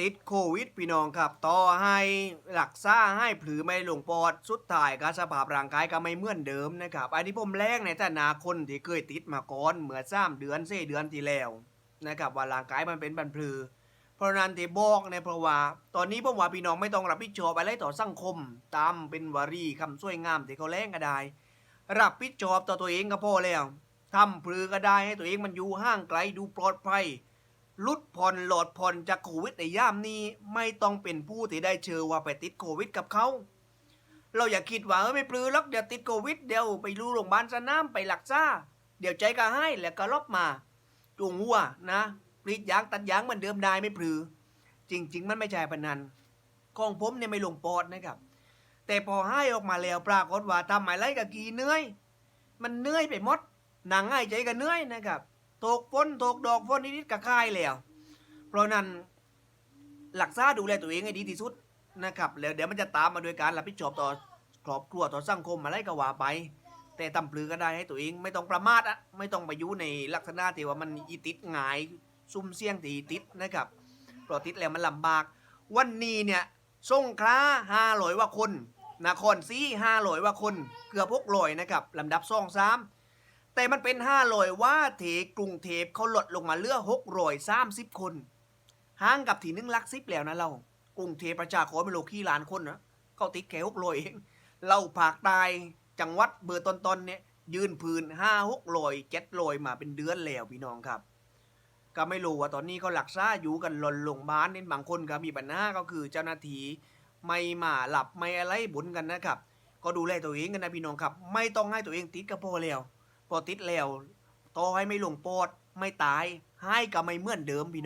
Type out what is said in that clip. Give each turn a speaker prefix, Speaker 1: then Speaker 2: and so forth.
Speaker 1: ติดโควิดพี่น้องครับ ต่อให้หลักซ่าให้ผือไม่หลงปอดสุดท้ายการสภาพร่างกายก็ไม่เหมือนเดิมนะครับอันนี้ผมแรงในฐานะคนที่เคยติดมาก่อนเมื่อสามเดือนสี่เดือนที่แล้วนะครับว่าร่างกายมันเป็นบันพลือ เพราะนั้นที่บอกเนี่ยเพราะว่า ตอนนี้ผมว่าพี่น้องไม่ต้องรับผิดชอบอะไรต่อสังคม ตามเป็นวารีคำสวยงามที่เขาแรงก็ได้รับผิดชอบต่อตัวเองก็พอแล้วทำพลือก็ได้ให้ตัวเองมันอยู่ห่างไกลดูปลอดภัย ลุดผ่อนหลอดผ่อนจากโควิดในย่ามนี้ ไม่ต้องเป็นผู้ที่ได้เชื้อว่าไปติดโควิดกับเขาเราอย่าคิดว่าเออไม่ปลือหรอกเดี๋ยวติดโควิดเดี๋ยวไปรู้โรงพยาบาลสนามไปหลักซ่า เดี๋ยวใจก็ให้แล้วก็ลบมาจุงหัวนะปลีดยางตัดยางเหมือนเดิมได้ไม่ปลือ จริง ๆ มันไม่ใช่พนันของผมเนี่ยไม่ลงปอดนะครับ แต่พอให้ออกมาแล้วปรากฏว่าทำอะไรกับกีเนื่อย มันเนื่อยไปหมดหนังหายใจก็เนื่อยนะครับ ตกฝนตกดอกฝนนิดๆก็คายแล้ว เพราะนั้นหลักษาดูแลตัวเองให้ดีที่สุดนะครับแล้วเดี๋ยวมันจะตามมาโดยการรับผิดชอบต่อครอบครัวต่อสังคมอะไรก็ว่าไป แต่ตำปลือก็ได้ให้ตัวเองไม่ต้องประมาทอะไม่ต้องไปยู่ในลักษณะที่ว่ามันอีติดหงายซุ่มเสี่ยงที่ติดนะครับเพราะติดแล้วมันลำบาก วันนี้เนี่ยสงขลาห้าร้อยว่าคนนครศรีห้าร้อยว่าคน เกือบพกลอยนะครับลำดับสองสาม แต่มันเป็นห้าร้อยว่าเทกรุงเทพเขาลดลงมาเหลือหกร้อยสามสิบคนห่างกับที่หนึ่งลักสิบแล้วนะเรา กรุงเทพประชากรไม่โลขี้ล้านคนนะเขาติดแค่หกร้อยเองเราภาคใต้จังหวัดเบอร์ต้นๆเนี่ยยืนพื้นห้าหกร้อยเจ็ดร้อยมาเป็นเดือนแล้วพี่น้องครับ ก็ไม่รู้ว่าตอนนี้เขาหลักษาอยู่กันหล่นลงบ้านเนี่บางคนก็มีปัญหาก็คือเจ้าหน้าที่ไม่มาหลับไม่อะไรบุญกันนะครับ ก็ดูแลตัวเองกันนะพี่น้องครับ ไม่ต้องให้ตัวเองติดก็พอแล้ว พอติดแล้วต่อให้ไม่ลงปอดไม่ตายให้ก็ไม่เหมือนเดิมพี่